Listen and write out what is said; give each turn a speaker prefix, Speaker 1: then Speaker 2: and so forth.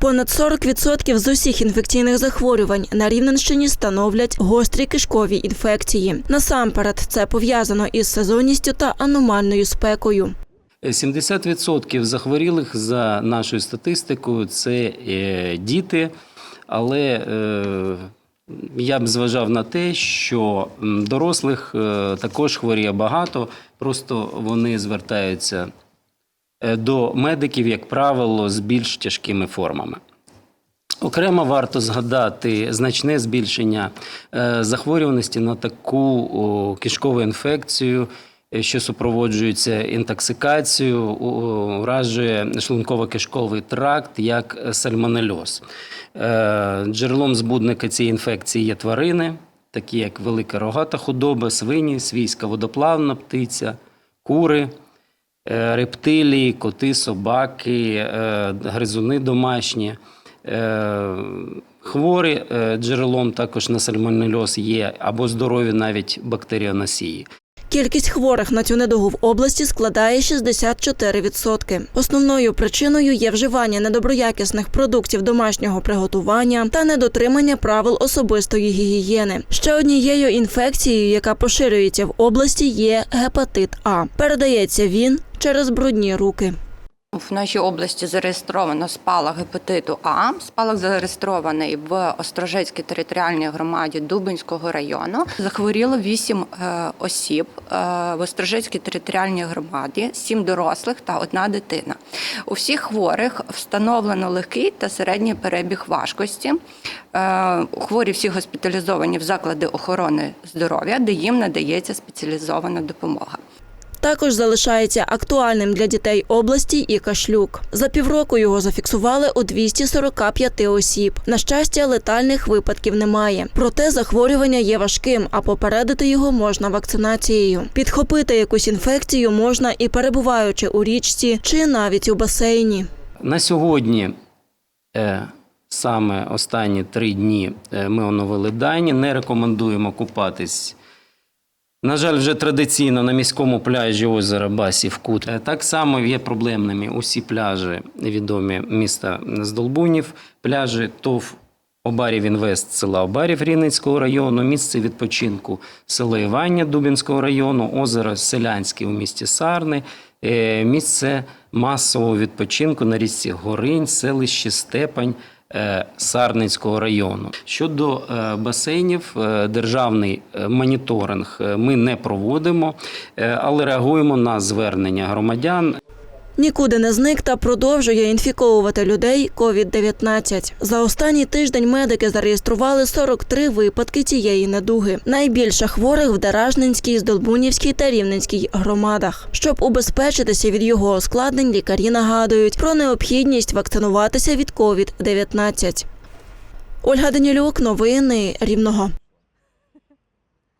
Speaker 1: Понад 40% з усіх інфекційних захворювань на Рівненщині становлять гострі кишкові інфекції. Насамперед, це пов'язано із сезонністю та аномальною спекою.
Speaker 2: 70% захворілих за нашою статистикою це е, діти, але е, я б зважав на те, що дорослих е, також хворіє багато, просто вони звертаються до медиків, як правило, з більш тяжкими формами. Окремо варто згадати значне збільшення е, захворюваності на таку кишкову інфекцію, е, що супроводжується інтоксикацією, уражує шлунково-кишковий тракт як сальмонельоз. Е, Джерелом збудника цієї інфекції є тварини, такі як велика рогата худоба, свині, свійська водоплавна птиця, кури. Е, рептилії, коти, собаки, е, гризуни домашні. Е, Хворі джерелом також на сальмонельоз є або здорові навіть бактеріоносії.
Speaker 1: Кількість хворих на цю недугу в області складає 64%. Основною причиною є вживання недоброякісних продуктів домашнього приготування та недотримання правил особистої гігієни. Ще однією інфекцією, яка поширюється в області, є гепатит А. Передається він через брудні руки.
Speaker 3: В нашій області зареєстровано спалах гепатиту А. Спалах зареєстрований в Острожецькій територіальній громаді Дубинського району. Захворіло 8 е, осіб е, в Острожецькій територіальній громаді, 7 дорослих та одна дитина. У всіх хворих встановлено легкий та середній перебіг важкості. Е, Хворі всі госпіталізовані в заклади охорони здоров'я, де їм надається спеціалізована допомога.
Speaker 1: Також залишається актуальним для дітей області і кашлюк. За півроку його зафіксували у 245 осіб. На щастя, летальних випадків немає. Проте захворювання є важким, а попередити його можна вакцинацією. Підхопити якусь інфекцію можна і перебуваючи у річці чи навіть у басейні.
Speaker 2: На сьогодні, е, саме останні три дні, е, ми оновили дані. Не рекомендуємо купатись. На жаль, вже традиційно на міському пляжі озера Басів Кут. Е, Так само є проблемними усі пляжі відомі міста Здолбунів, пляжі ТОВ Обарів Інвест села Обарів Рівненського району, місце відпочинку село Івання Дубінського району, озеро Селянське у місті Сарни, е, місце масового відпочинку на річці Горинь, селище Степань. Е, Сарницького району щодо е, басейнів, е, державний моніторинг ми не проводимо, але реагуємо на звернення громадян.
Speaker 1: Нікуди не зник та продовжує інфіковувати людей COVID-19. За останній тиждень медики зареєстрували 43 випадки цієї недуги. Найбільше хворих в Деражненській, Здолбунівській та Рівненській громадах. Щоб убезпечитися від його ускладнень, лікарі нагадують про необхідність вакцинуватися від COVID-19. Ольга Данілюк, новини Рівного.